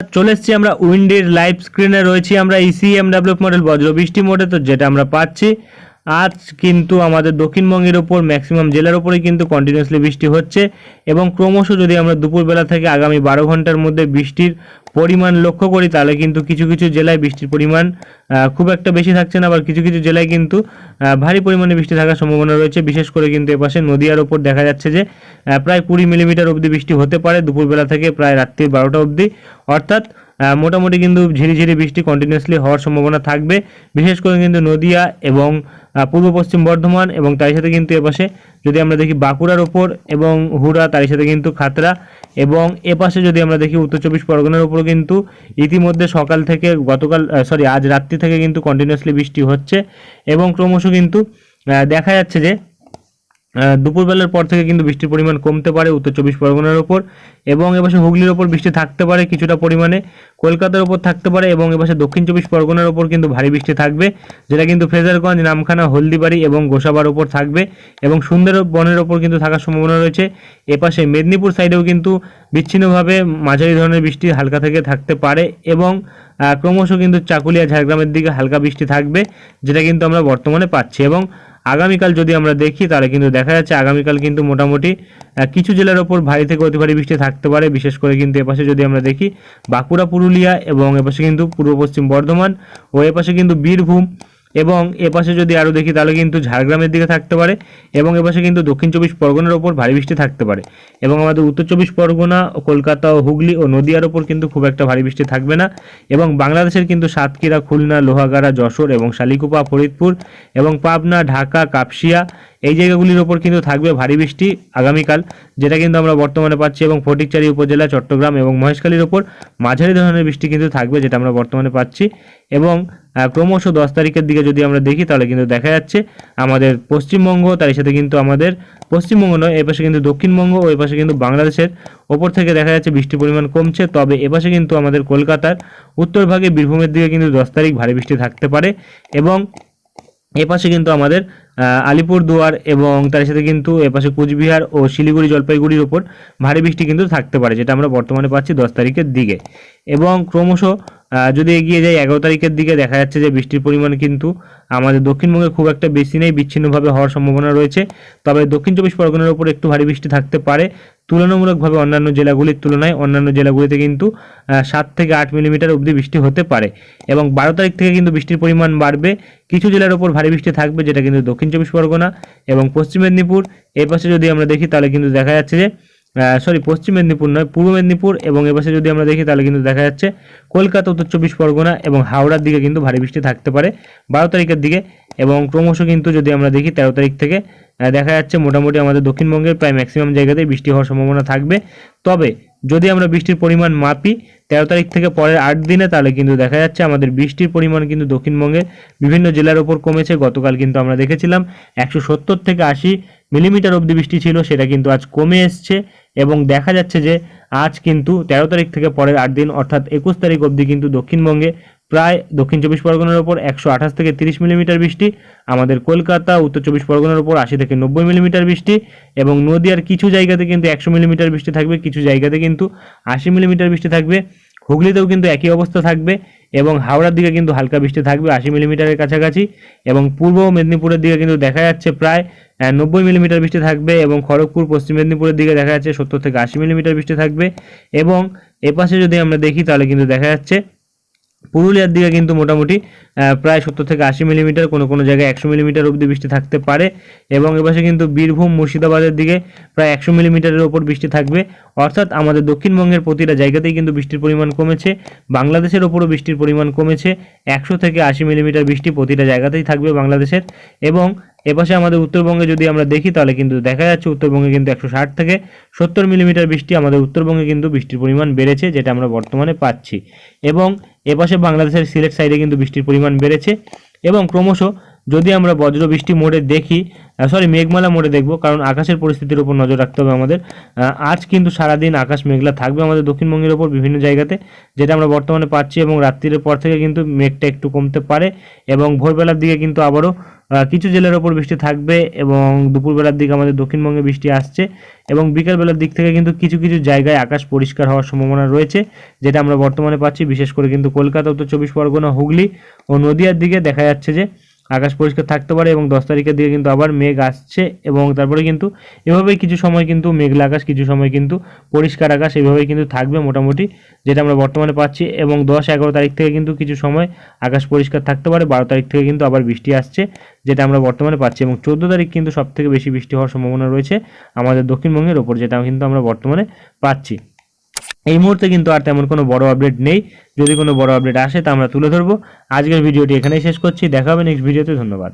চলে এসেছি আমরা উইন্ডের লাইভ স্ক্রিনে রয়েছি। আমরা ইসিএমডাব্লিউ ইসি মডেল বজ্র বৃষ্টি মোডে তো যেটা আমরা পাচ্ছি আজ কিন্তু আমাদের দক্ষিণবঙ্গের ওপর ম্যাক্সিমাম জেলার ওপরেই কিন্তু কন্টিনিউয়াসলি বৃষ্টি হচ্ছে এবং ক্রমশ যদি আমরা দুপুরবেলা থেকে আগামী বারো ঘণ্টার মধ্যে বৃষ্টির পরিমাণ লক্ষ্য করি, তাহলে কিন্তু কিছু কিছু জেলায় বৃষ্টির পরিমাণ খুব একটা বেশি থাকছে না, আবার কিছু কিছু জেলায় কিন্তু ভারী পরিমাণে বৃষ্টি থাকার সম্ভাবনা রয়েছে। বিশেষ করে কিন্তু এপাশে নদিয়ার ওপর দেখা যাচ্ছে যে প্রায় কুড়ি মিলিমিটার অবধি বৃষ্টি হতে পারে দুপুরবেলা থেকে প্রায় রাত্রি বারোটা অবধি। অর্থাৎ মোটামুটি কিন্তু ঝিরিঝিরি বৃষ্টি কন্টিনিউসলি হওয়ার সম্ভাবনা থাকবে। বিশেষ করে কিন্তু নদিয়া এবং পূর্ব পশ্চিম বর্ধমান এবং তার সাথে কিন্তু এপাশে যদি আমরা দেখি বাঁকুড়ার ওপর এবং হুড়া তার সাথে কিন্তু খাতরা এবং এপাশে যদি আমরা দেখি উত্তর চব্বিশ পরগনার ওপরও কিন্তু ইতিমধ্যে সকাল থেকে গতকাল সরি আজ রাত্রি থেকে কিন্তু কন্টিনিউয়াসলি বৃষ্টি হচ্ছে এবং ক্রমশ কিন্তু দেখা যাচ্ছে যে দুপুরবেলার পর থেকে কিন্তু বৃষ্টির পরিমাণ কমতে পারে উত্তর চব্বিশ পরগনার ওপর এবং এপাশে হুগলির ওপর বৃষ্টি থাকতে পারে কিছুটা পরিমাণে, কলকাতার ওপর থাকতে পারে এবং এপাশে দক্ষিণ চব্বিশ পরগনার ওপর কিন্তু ভারী বৃষ্টি থাকবে, যেটা কিন্তু ফ্রেজারগঞ্জ, নামখানা, হলদিবাড়ি এবং গোসাবার ওপর থাকবে এবং সুন্দরবনের ওপর কিন্তু থাকার সম্ভাবনা রয়েছে। এপাশে মেদিনীপুর সাইডেও কিন্তু বিচ্ছিন্নভাবে মাঝারি ধরনের বৃষ্টি হালকা থেকে থাকতে পারে এবং ক্রমশ কিন্তু চাকুলিয়া, ঝাড়গ্রামের দিকে হালকা বৃষ্টি থাকবে, যেটা কিন্তু আমরা বর্তমানে পাচ্ছি এবং আগামীকাল যদি আমরা দেখি, তাহলে কিন্তু দেখা যাচ্ছে আগামীকাল কিন্তু মোটামুটি কিছু জেলার ওপর ভারী থেকে অতি ভারী বৃষ্টি থাকতে পারে। বিশেষ করে কিন্তু এপাশে যদি আমরা দেখি, বাঁকুড়া, পুরুলিয়া এবং এপাশে কিন্তু পূর্ব পশ্চিম বর্ধমান ও এপাশে কিন্তু বীরভূম এবং এপাশে যদি আরও দেখি, তাহলে কিন্তু ঝাড়গ্রামের দিকে থাকতে পারে এবং এপাশে কিন্তু দক্ষিণ চব্বিশ পরগনার ওপর ভারী বৃষ্টি থাকতে পারে এবং আমাদের উত্তর চব্বিশ পরগনা, কলকাতা ও হুগলি ও নদিয়ার ওপর কিন্তু খুব একটা ভারী বৃষ্টি থাকবে না এবং বাংলাদেশের কিন্তু সাতক্ষীরা, খুলনা, লোহাগাড়া, যশোর এবং শালিকুপা, ফরিদপুর এবং পাবনা, ঢাকা, কাপসিয়া এই জায়গাগুলির ওপর কিন্তু থাকবে ভারী বৃষ্টি আগামীকাল, যেটা কিন্তু আমরা বর্তমানে পাচ্ছি এবং ফটিকচারি উপজেলা, চট্টগ্রাম এবং মহেশখালীর ওপর মাঝারি ধরনের বৃষ্টি কিন্তু থাকবে যেটা আমরা বর্তমানে পাচ্ছি এবং ক্রমশ দশ তারিখের দিকে যদি আমরা দেখি, তাহলে কিন্তু দেখা যাচ্ছে আমাদের পশ্চিমবঙ্গ তার সাথে কিন্তু আমাদের পশ্চিমবঙ্গ নয় এপাশে কিন্তু দক্ষিণবঙ্গ ও এপাশে কিন্তু বাংলাদেশের ওপর থেকে দেখা যাচ্ছে বৃষ্টির পরিমাণ কমছে। তবে এপাশে কিন্তু আমাদের কলকাতার উত্তরভাগে বীরভূমের দিকে কিন্তু দশ তারিখ ভারী বৃষ্টি থাকতে পারে এবং এপাশে কিন্তু আমাদের আলিপুরদুয়ার এবং তার সাথে কিন্তু এপাশে কুচবিহার ও শিলিগুড়ি জলপাইগুড়ির ওপর ভারী বৃষ্টি কিন্তু থাকতে পারে, যেটা আমরা বর্তমানে পাচ্ছি দশ তারিখের দিকে। এবং ক্রমশ যদি এগিয়ে যাই, এগারো তারিখের দিকে দেখা যাচ্ছে যে বৃষ্টির পরিমাণ কিন্তু আমাদের দক্ষিণবঙ্গে খুব একটা বেশি নেই, বিচ্ছিন্নভাবে হওয়ার সম্ভাবনা রয়েছে। তবে দক্ষিণ চব্বিশ পরগনার উপর একটু ভারী বৃষ্টি থাকতে পারে। তুলনামূলকভাবে অন্যান্য জেলাগুলির তুলনায় অন্যান্য জেলাগুলিতে কিন্তু সাত থেকে আট মিলিমিটার অবধি বৃষ্টি হতে পারে। এবং বারো তারিখ থেকে কিন্তু বৃষ্টির পরিমাণ বাড়বে। কিছু জেলার ওপর ভারী বৃষ্টি থাকবে, যেটা কিন্তু দক্ষিণ চব্বিশ পরগনা এবং পশ্চিম মেদিনীপুর। এর পাশে যদি আমরা দেখি, তাহলে কিন্তু দেখা যাচ্ছে যে সরি পশ্চিম মেদিনীপুর নয়, পূর্ব মেদিনীপুর এবং এপাশে যদি আমরা দেখি তাহলে কিন্তু দেখা যাচ্ছে কলকাতা, উত্তর চব্বিশ পরগনা এবং হাওড়ার দিকে কিন্তু ভারী বৃষ্টি থাকতে পারে বারো তারিখের দিকে এবং ক্রমশ কিন্তু যদি আমরা দেখি তেরো তারিখ থেকে দেখা যাচ্ছে মোটামুটি আমাদের দক্ষিণবঙ্গের প্রায় ম্যাক্সিমাম জায়গাতেই বৃষ্টি হওয়ার সম্ভাবনা থাকবে। তবে যদি আমরা বৃষ্টির পরিমাণ মাপি, তেরো তারিখ থেকে পরের আট দিনে, তাহলে কিন্তু দেখা যাচ্ছে আমাদের বৃষ্টির পরিমাণ কিন্তু দক্ষিণবঙ্গের বিভিন্ন জেলার ওপর কমেছে। গতকাল কিন্তু আমরা দেখেছিলাম একশো সত্তর থেকে আশি মিলিমিটার অব্দি বৃষ্টি ছিল, সেটা কিন্তু আজ কমে এসছে এবং দেখা যাচ্ছে যে আজ কিন্তু তেরো তারিখ থেকে পরের আট দিন, অর্থাৎ একুশ তারিখ অবধি কিন্তু দক্ষিণবঙ্গে প্রায় দক্ষিণ চব্বিশ পরগনার ওপর একশো আঠাশ থেকে তিরিশ মিলিমিটার বৃষ্টি, আমাদের কলকাতা, উত্তর চব্বিশ পরগনার ওপর আশি থেকে নব্বই মিলিমিটার বৃষ্টি এবং নদীয়ার কিছু জায়গাতে কিন্তু একশো মিলিমিটার বৃষ্টি থাকবে, কিছু জায়গাতে কিন্তু আশি মিলিমিটার বৃষ্টি থাকবে। হুগলিতেও কিন্তু একই অবস্থা থাকবে এবং হাওড়ার দিকে কিন্তু হালকা বৃষ্টি থাকবে আশি মিলিমিটারের কাছাকাছি এবং পূর্ব মেদিনীপুরের দিকে কিন্তু দেখা যাচ্ছে প্রায় নব্বই মিলিমিটার বৃষ্টি থাকবে এবং খড়গপুর, পশ্চিম মেদিনীপুরের দিকে দেখা যাচ্ছে সত্তর থেকে আশি মিলিমিটার বৃষ্টি থাকবে এবং এপাশে যদি আমরা দেখি তাহলে কিন্তু দেখা যাচ্ছে পুরুলিয়ার দিকে কিন্তু মোটামুটি প্রায় সত্তর থেকে আশি মিলিমিটার, কোনো কোনো জায়গায় একশো মিলিমিটার অব্দি বৃষ্টি থাকতে পারে। এবং এপাশে কিন্তু বীরভূম, মুর্শিদাবাদের দিকে প্রায় একশো মিলিমিটারের ওপর বৃষ্টি থাকবে। অর্থাৎ আমাদের দক্ষিণবঙ্গের প্রতিটা জায়গাতেই কিন্তু বৃষ্টির পরিমাণ কমেছে। বাংলাদেশের ওপরও বৃষ্টির পরিমাণ কমেছে। একশো থেকে আশি মিলিমিটার বৃষ্টি প্রতিটা জায়গাতেই থাকবে বাংলাদেশের। এবং এপাশে আমাদের উত্তরবঙ্গে যদি আমরা দেখি, তাহলে কিন্তু দেখা যাচ্ছে উত্তরবঙ্গে কিন্তু একশো ষাট থেকে সত্তর মিলিমিটার বৃষ্টি আমাদের উত্তরবঙ্গে কিন্তু বৃষ্টির পরিমাণ বেড়েছে, যেটা আমরা বর্তমানে পাচ্ছি। এবং এপাশে বাংলাদেশের সিলেট সাইডে কিন্তু বৃষ্টির পরিমাণ বেড়েছে। এবং ক্রমশ যদি আমরা বজ্র বৃষ্টি মোড়ে দেখি সরি মেঘমালা মোড়ে দেখব, কারণ আকাশের পরিস্থিতির উপর নজর রাখতে হবে আমাদের। আজ কিন্তু সারাদিন আকাশ মেঘলা থাকবে আমাদের দক্ষিণবঙ্গের ওপর বিভিন্ন জায়গাতে, যেটা আমরা বর্তমানে পাচ্ছি এবং রাত্রির পর থেকে কিন্তু মেঘটা একটু কমতে পারে এবং ভোরবেলার দিকে কিন্তু আবারও কিছু জেলার ওপর বৃষ্টি থাকবে এবং দুপুরবেলার দিকে আমাদের দক্ষিণবঙ্গে বৃষ্টি আসছে এবং বিকেলবেলার দিক থেকে কিন্তু কিছু কিছু জায়গায় আকাশ পরিষ্কার হওয়ার সম্ভাবনা রয়েছে, যেটা আমরা বর্তমানে পাচ্ছি। বিশেষ করে কিন্তু কলকাতা, উত্তর চব্বিশ পরগনা, হুগলি ও নদিয়ার দিকে দেখা যাচ্ছে যে আকাশ পরিষ্কার থাকতে পারে এবং দশ তারিখের দিকে কিন্তু আবার মেঘ আসছে এবং তারপরে কিন্তু এভাবেই কিছু সময় কিন্তু মেঘলা আকাশ, কিছু সময় কিন্তু পরিষ্কার আকাশ এভাবেই কিন্তু থাকবে মোটামুটি, যেটা আমরা বর্তমানে পাচ্ছি এবং দশ এগারো তারিখ থেকে কিন্তু কিছু সময় আকাশ পরিষ্কার থাকতে পারে, বারো তারিখ থেকে কিন্তু আবার বৃষ্টি আসছে, যেটা আমরা বর্তমানে পাচ্ছি এবং চোদ্দ তারিখ কিন্তু সব থেকে বেশি বৃষ্টি হওয়ার সম্ভাবনা রয়েছে আমাদের দক্ষিণবঙ্গের ওপর, যেটা কিন্তু আমরা বর্তমানে পাচ্ছি। এই মুহূর্তে কিন্তু আর তেমন কোনো বড় আপডেট নেই। যদি কোনো বড় আপডেট আসে তা আমরা তুলে ধরবো। আজকের ভিডিওটি এখানেই শেষ করছি। দেখা হবে নেক্সট ভিডিওতে ধন্যবাদ।